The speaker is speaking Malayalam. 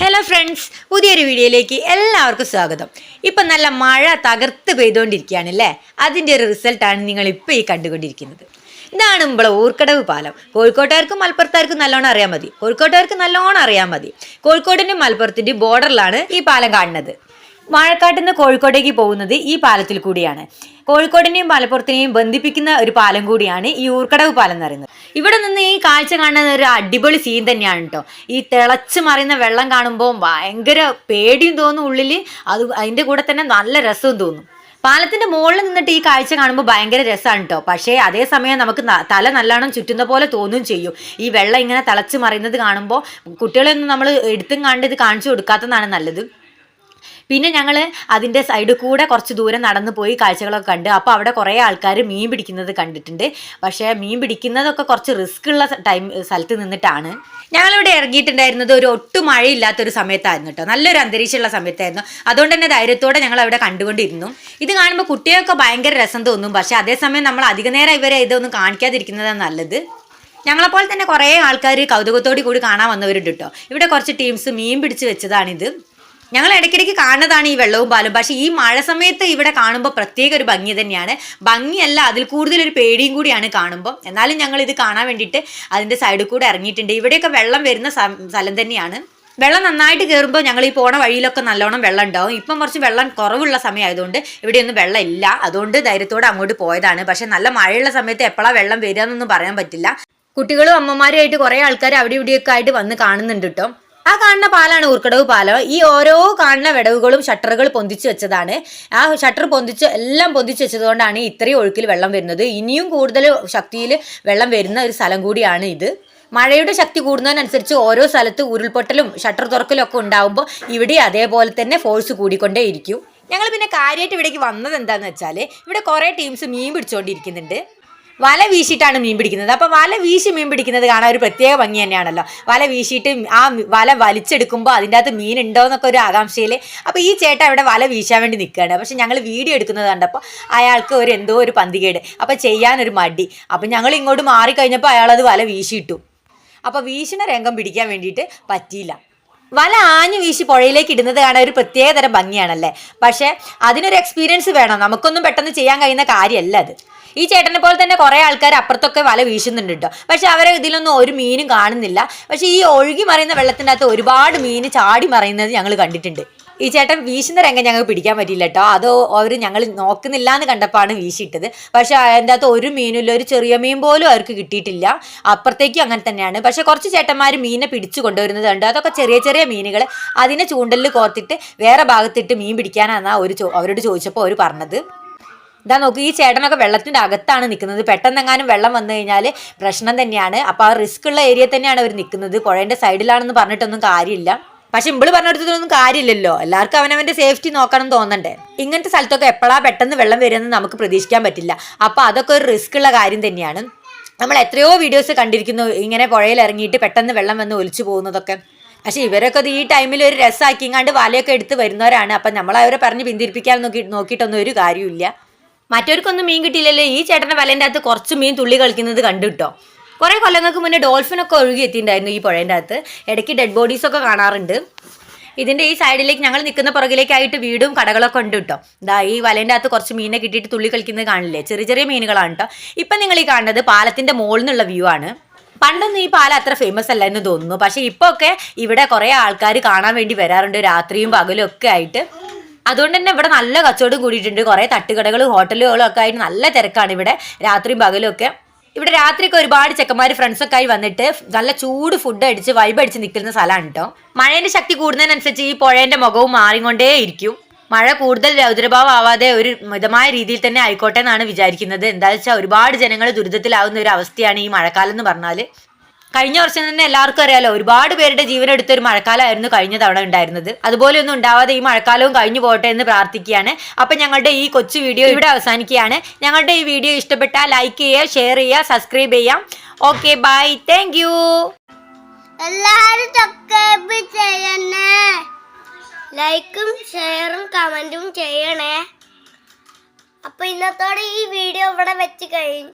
ഹലോ ഫ്രണ്ട്സ് പുതിയൊരു വീഡിയോയിലേക്ക് എല്ലാവർക്കും സ്വാഗതം. ഇപ്പം നല്ല മഴ തകർത്ത് പെയ്തുകൊണ്ടിരിക്കുകയാണ് അതിന്റെ ഒരു റിസൾട്ടാണ് നിങ്ങൾ ഇപ്പോൾ ഈ കണ്ടുകൊണ്ടിരിക്കുന്നത്. ഇതാണ് നമ്മളെ ഊർക്കടവ് പാലം. കോഴിക്കോട്ടുകാർക്കും മലപ്പുറത്തുകാർക്കും നല്ലോണം അറിയാൻ മതി. കോഴിക്കോട്ടുകാർക്ക് നല്ലോണം അറിയാൻ മതി. കോഴിക്കോടിന്റെയും മലപ്പുറത്തിന്റെയും ബോർഡറിലാണ് ഈ പാലം കാണുന്നത്. വാഴക്കാട്ടിൽ നിന്ന് കോഴിക്കോട്ടേക്ക് പോകുന്നത് ഈ പാലത്തിൽ കൂടിയാണ്. കോഴിക്കോടിനെയും മലപ്പുറത്തിനെയും ബന്ധിപ്പിക്കുന്ന ഒരു പാലം കൂടിയാണ് ഈ ഊർക്കടവ് പാലം എന്ന് പറയുന്നത്. ഇവിടെ നിന്ന് ഈ കാഴ്ച കാണുന്ന ഒരു അടിപൊളി സീൻ തന്നെയാണ് കേട്ടോ. ഈ തിളച്ച് മറിയുന്ന വെള്ളം കാണുമ്പോൾ ഭയങ്കര പേടിയും തോന്നും ഉള്ളിൽ അത് അതിന്റെ കൂടെ തന്നെ നല്ല രസവും തോന്നും. പാലത്തിന്റെ മുകളിൽ നിന്നിട്ട് ഈ കാഴ്ച കാണുമ്പോൾ ഭയങ്കര രസമാണ് കേട്ടോ. പക്ഷേ അതേസമയം നമുക്ക് തല നല്ലോണം ചുറ്റുന്ന പോലെ തോന്നും ചെയ്യും. ഈ വെള്ളം ഇങ്ങനെ തിളച്ച് മറിയുന്നത് കാണുമ്പോൾ കുട്ടികളെയൊന്നും നമ്മൾ എടുത്തും കണ്ട് ഇത് കാണിച്ചു കൊടുക്കാത്തതാണ് നല്ലത്. പിന്നെ ഞങ്ങൾ അതിന്റെ സൈഡ് കൂടെ കുറച്ച് ദൂരം നടന്നു പോയി കാഴ്ചകളൊക്കെ കണ്ട്. അപ്പോൾ അവിടെ കുറേ ആൾക്കാർ മീൻ പിടിക്കുന്നത് കണ്ടിട്ടുണ്ട്. പക്ഷേ മീൻ പിടിക്കുന്നതൊക്കെ കുറച്ച് റിസ്ക് ഉള്ള ടൈം സ്ഥലത്ത് നിന്നിട്ടാണ്. ഞങ്ങളിവിടെ ഇറങ്ങിയിട്ടുണ്ടായിരുന്നത് ഒരു ഒട്ടും മഴയില്ലാത്തൊരു സമയത്തായിരുന്നു കേട്ടോ. നല്ലൊരു അന്തരീക്ഷമുള്ള സമയത്തായിരുന്നു. അതുകൊണ്ട് തന്നെ ധൈര്യത്തോടെ ഞങ്ങൾ അവിടെ കണ്ടുകൊണ്ടിരുന്നു. ഇത് കാണുമ്പോൾ കുട്ടികൾക്ക് ഭയങ്കര രസം തോന്നും. പക്ഷേ അതേസമയം നമ്മൾ അധിക നേരം ഇവരെ ഇതൊന്നും കാണിക്കാതിരിക്കുന്നതാണ് നല്ലത്. ഞങ്ങളെപ്പോലെ തന്നെ കുറേ ആൾക്കാർ കൗതുകത്തോടു കൂടി കാണാൻ വന്നവരുണ്ട് കേട്ടോ. ഇവിടെ കുറച്ച് ടീംസ് മീൻ പിടിച്ച് വെച്ചതാണിത്. ഞങ്ങൾ ഇടയ്ക്കിടയ്ക്ക് കാണുന്നതാണ് ഈ വെള്ളവും പാലും. പക്ഷേ ഈ മഴ സമയത്ത് ഇവിടെ കാണുമ്പോൾ പ്രത്യേക ഒരു ഭംഗി തന്നെയാണ്. ഭംഗിയല്ല അതിൽ കൂടുതൽ ഒരു പേടിയും കൂടിയാണ് കാണുമ്പോൾ എന്നാലും ഞങ്ങൾ ഇത് കാണാൻ വേണ്ടിയിട്ട് അതിന്റെ സൈഡിൽ കൂടെ ഇറങ്ങിയിട്ടുണ്ട്. ഇവിടെയൊക്കെ വെള്ളം വരുന്ന സ്ഥലം തന്നെയാണ്. വെള്ളം നന്നായിട്ട് കയറുമ്പോൾ ഞങ്ങൾ ഈ പോണ വഴിയിലൊക്കെ നല്ലോണം വെള്ളം ഉണ്ടാവും. ഇപ്പം കുറച്ച് വെള്ളം കുറവുള്ള സമയമായതുകൊണ്ട് ഇവിടെയൊന്നും വെള്ളം ഇല്ല അതുകൊണ്ട് ധൈര്യത്തോടെ അങ്ങോട്ട് പോയതാണ്. പക്ഷേ നല്ല മഴയുള്ള സമയത്ത് എപ്പോഴാണ് വെള്ളം വരിക എന്നൊന്നും പറയാൻ പറ്റില്ല. കുട്ടികളും അമ്മമാരുമായിട്ട് കുറേ ആൾക്കാർ അവിടെ ഇവിടെയൊക്കെ ആയിട്ട് വന്ന് കാണുന്നുണ്ട് കേട്ടോ ആ കാണുന്ന പാലാണ് ഊർക്കടവ് പാലം. ഈ ഓരോ കാണുന്ന വിടവുകളും ഷട്ടറുകൾ പൊന്തിച്ചു വെച്ചതാണ്. ആ ഷട്ടർ പൊന്തിച്ച് എല്ലാം പൊന്തിച്ചു വെച്ചതുകൊണ്ടാണ് ഇത്രയും ഒഴുക്കിൽ വെള്ളം വരുന്നത്. ഇനിയും കൂടുതൽ ശക്തിയിൽ വെള്ളം വരുന്ന ഒരു സ്ഥലം കൂടിയാണ് ഇത്. മഴയുടെ ശക്തി കൂടുന്നതിനനുസരിച്ച് ഓരോ സ്ഥലത്ത് ഉരുൾപൊട്ടലും ഷട്ടർ തുറക്കലും ഒക്കെ ഉണ്ടാകുമ്പോൾ ഇവിടെ അതേപോലെ തന്നെ ഫോഴ്സ് കൂടിക്കൊണ്ടേയിരിക്കും ഞങ്ങൾ പിന്നെ കാര്യമായിട്ട് ഇവിടേക്ക് വന്നത് എന്താണെന്ന് വെച്ചാൽ ഇവിടെ കുറേ ടീംസ് മീൻ പിടിച്ചുകൊണ്ടിരിക്കുന്നുണ്ട് വല വീശിയിട്ടാണ് മീൻ പിടിക്കുന്നത്. അപ്പോൾ വല വീശി മീൻ പിടിക്കുന്നത് കാണാൻ ഒരു പ്രത്യേക ഭംഗി തന്നെയാണല്ലോ. വല വീശിയിട്ട് ആ വല വലിച്ചെടുക്കുമ്പോൾ അതിന്റെ അകത്ത് മീൻ ഉണ്ടോ എന്നൊക്കെ ഒരു ആകാംക്ഷയിൽ അപ്പോൾ ഈ ചേട്ടൻ അവിടെ വല വീശാൻ വേണ്ടി നിൽക്കുകയാണ് പക്ഷെ ഞങ്ങൾ വീഡിയോ എടുക്കുന്നത് കണ്ടപ്പോൾ അയാൾക്ക് ഒരു എന്തോ ഒരു പന്തികേട്. അപ്പോൾ ചെയ്യാനൊരു മടി. അപ്പോൾ ഞങ്ങൾ ഇങ്ങോട്ട് മാറിക്കഴിഞ്ഞപ്പോൾ അയാളത് വല വീശിയിട്ടു. അപ്പോൾ വീശിന രംഗം പിടിക്കാൻ വേണ്ടിയിട്ട് പറ്റിയില്ല. വല ആഞ്ഞു വീശി പുഴയിലേക്ക് ഇടുന്നത് കാണാൻ ഒരു പ്രത്യേക തരം ഭംഗിയാണല്ലേ? പക്ഷേ അതിനൊരു എക്സ്പീരിയൻസ് വേണം. നമുക്കൊന്നും പെട്ടെന്ന് ചെയ്യാൻ കഴിയുന്ന കാര്യമല്ല അത്. ഈ ചേട്ടനെ പോലെ തന്നെ കുറേ ആൾക്കാർ അപ്പുറത്തൊക്കെ വല വീശുന്നുണ്ട് കേട്ടോ. പക്ഷെ അവരെ ഇതിലൊന്നും ഒരു മീനും കാണുന്നില്ല. പക്ഷെ ഈ ഒഴുകി മറിയുന്ന വെള്ളത്തിന്റെ അകത്ത് ഒരുപാട് മീൻ ചാടി മറിയുന്നത് ഞങ്ങൾ കണ്ടിട്ടുണ്ട്. ഈ ചേട്ടൻ വീശുന്ന രംഗം ഞങ്ങൾക്ക് പിടിക്കാൻ പറ്റിയില്ല കേട്ടോ അത് അവർ ഞങ്ങൾ നോക്കുന്നില്ല എന്ന് കണ്ടപ്പോഴാണ് വീശിയിട്ടത്. പക്ഷേ അതിന്റെ അകത്ത് ഒരു മീനില്ല ഒരു ചെറിയ മീൻ പോലും അവർക്ക് കിട്ടിയിട്ടില്ല. അപ്പുറത്തേക്കും അങ്ങനെ തന്നെയാണ്. പക്ഷെ കുറച്ച് ചേട്ടന്മാർ മീനെ പിടിച്ചു കൊണ്ടുവരുന്നത് കണ്ടു. അതൊക്കെ ചെറിയ ചെറിയ മീനുകൾ അതിനെ ചൂണ്ടലിൽ കോർത്തിട്ട് വേറെ ഭാഗത്തിട്ട് മീൻ പിടിക്കാനാണെന്നാണ് ഒരു അവരോട് ചോദിച്ചപ്പോൾ അവർ പറഞ്ഞത്. ഇതാ നോക്ക് ഈ ചേട്ടനൊക്കെ വെള്ളത്തിന്റെ അകത്താണ് നിൽക്കുന്നത്. പെട്ടെന്നെങ്ങാനും വെള്ളം വന്നു കഴിഞ്ഞാൽ പ്രശ്നം തന്നെയാണ്. അപ്പോൾ ആ റിസ്ക് ഉള്ള ഏരിയ തന്നെയാണ് അവർ നിൽക്കുന്നത്. പുഴേന്റെ സൈഡിലാണെന്ന് പറഞ്ഞിട്ടൊന്നും കാര്യമില്ല. പക്ഷെ ഇമ്പിൾ പറഞ്ഞെടുത്തതിനൊന്നും കാര്യമില്ലല്ലോ. എല്ലാവർക്കും അവനവന്റെ സേഫ്റ്റി നോക്കണം തോന്നണ്ടേ. ഇങ്ങനത്തെ സ്ഥലത്തൊക്കെ എപ്പോഴാ പെട്ടെന്ന് വെള്ളം വരുമെന്ന് നമുക്ക് പ്രതീക്ഷിക്കാൻ പറ്റില്ല. അപ്പോൾ അതൊക്കെ ഒരു റിസ്ക് ഉള്ള കാര്യം തന്നെയാണ്. നമ്മൾ എത്രയോ വീഡിയോസ് കണ്ടിരിക്കുന്നു ഇങ്ങനെ പുഴയിൽ ഇറങ്ങിയിട്ട് പെട്ടെന്ന് വെള്ളം വന്ന് ഒലിച്ചു പോകുന്നതൊക്കെ. പക്ഷെ ഇവരൊക്കെ ഈ ടൈമിൽ ഒരു രസമാക്കിങ്ങാണ്ട് വലയൊക്കെ എടുത്ത് വരുന്നവരാണ്. അപ്പം നമ്മൾ അവരെ പറഞ്ഞ് പിന്തിരിപ്പിക്കാൻ നോക്കി നോക്കിയിട്ടൊന്നും ഒരു കാര്യമില്ല മറ്റവർക്കൊന്നും മീൻ കിട്ടിയില്ലല്ലോ. ഈ ചേട്ടന്റെ വലേന്റെ അകത്ത് കുറച്ച് മീൻ തുള്ളി കളിക്കുന്നത് കണ്ടു കുറേ കൊല്ലങ്ങൾക്ക് മുന്നേ ഡോൾഫിനൊക്കെ ഒഴുകി എത്തിയിട്ടുണ്ടായിരുന്നു ഈ പുഴേന്റെ അകത്ത്. ഇടയ്ക്ക് ഡെഡ് ബോഡീസൊക്കെ കാണാറുണ്ട്. ഇതിന്റെ ഈ സൈഡിലേക്ക് ഞങ്ങൾ നിൽക്കുന്ന പുറകിലേക്കായിട്ട് വീടും കടകളൊക്കെ ഉണ്ട് കേട്ടോ. ഇതാ ഈ വലേന്റെ അകത്ത് കുറച്ച് മീനെ കിട്ടിയിട്ട് തുള്ളി കളിക്കുന്നത് കാണില്ലേ? ചെറിയ ചെറിയ മീനുകളാണ് കേട്ടോ. ഇപ്പം നിങ്ങൾ ഈ കാണുന്നത് പാലത്തിന്റെ മുകളിൽ നിന്നുള്ള വ്യൂ ആണ്. പണ്ടൊന്നും ഈ പാലം അത്ര ഫേമസ് അല്ല എന്ന് തോന്നുന്നു. പക്ഷേ ഇപ്പോൾ ഒക്കെ ഇവിടെ കുറേ ആൾക്കാർ കാണാൻ വേണ്ടി വരാറുണ്ട്. രാത്രിയും പകലും ഒക്കെ ആയിട്ട്. അതുകൊണ്ട് തന്നെ ഇവിടെ നല്ല കച്ചവടം കൂടിയിട്ടുണ്ട്. കുറേ തട്ടുകടകളും ഹോട്ടലുകളും ഒക്കെ ആയിട്ട് നല്ല തിരക്കാണ് ഇവിടെ. രാത്രിയും പകലും ഒക്കെ. ഇവിടെ രാത്രിയൊക്കെ ഒരുപാട് ചെക്കന്മാർ ഫ്രണ്ട്സൊക്കെ ആയി വന്നിട്ട് നല്ല ചൂട് ഫുഡ് അടിച്ച് വൈബ് അടിച്ച് നിൽക്കുന്ന സ്ഥലമാണ് കേട്ടോ മഴേന്റെ ശക്തി കൂടുന്നതിനനുസരിച്ച് ഈ പുഴേന്റെ മുഖവും മാറിക്കൊണ്ടേ ഇരിക്കും. മഴ കൂടുതൽ രൗദ്രഭാവം ആവാതെ ഒരു മിതമായ രീതിയിൽ തന്നെ ആയിക്കോട്ടെ എന്നാണ് വിചാരിക്കുന്നത്. എന്താ വെച്ചാൽ ഒരുപാട് ജനങ്ങൾ ദുരിതത്തിലാവുന്ന ഒരു അവസ്ഥയാണ് ഈ മഴക്കാലം എന്ന് പറഞ്ഞാൽ കഴിഞ്ഞ വർഷം തന്നെ എല്ലാവർക്കും അറിയാലോ ഒരുപാട് പേരുടെ ജീവൻ എടുത്ത ഒരു മഴക്കാലമായിരുന്നു കഴിഞ്ഞ തവണ ഉണ്ടായിരുന്നത്. അതുപോലെ ഒന്നും ഉണ്ടാവാതെ ഈ മഴക്കാലവും കഴിഞ്ഞു പോകട്ടെ എന്ന് പ്രാർത്ഥിക്കുകയാണ്. അപ്പം ഞങ്ങളുടെ ഈ കൊച്ചു വീഡിയോ ഇവിടെ അവസാനിക്കുകയാണ്. ഞങ്ങളുടെ ഈ വീഡിയോ ഇഷ്ടപ്പെട്ടാൽ ലൈക്ക് ചെയ്യുക ഷെയർ ചെയ്യുക സബ്സ്ക്രൈബ് ചെയ്യാം ഓക്കെ ബൈ താങ്ക് യു എല്ലാവരും ചെയ്യണേ. ലൈക്കും ഷെയറും കമന്റും ചെയ്യണേ. അപ്പോൾ ഇന്നത്തോടെ ഈ വീഡിയോ ഇവിടെ വെച്ച് കഴിഞ്ഞു.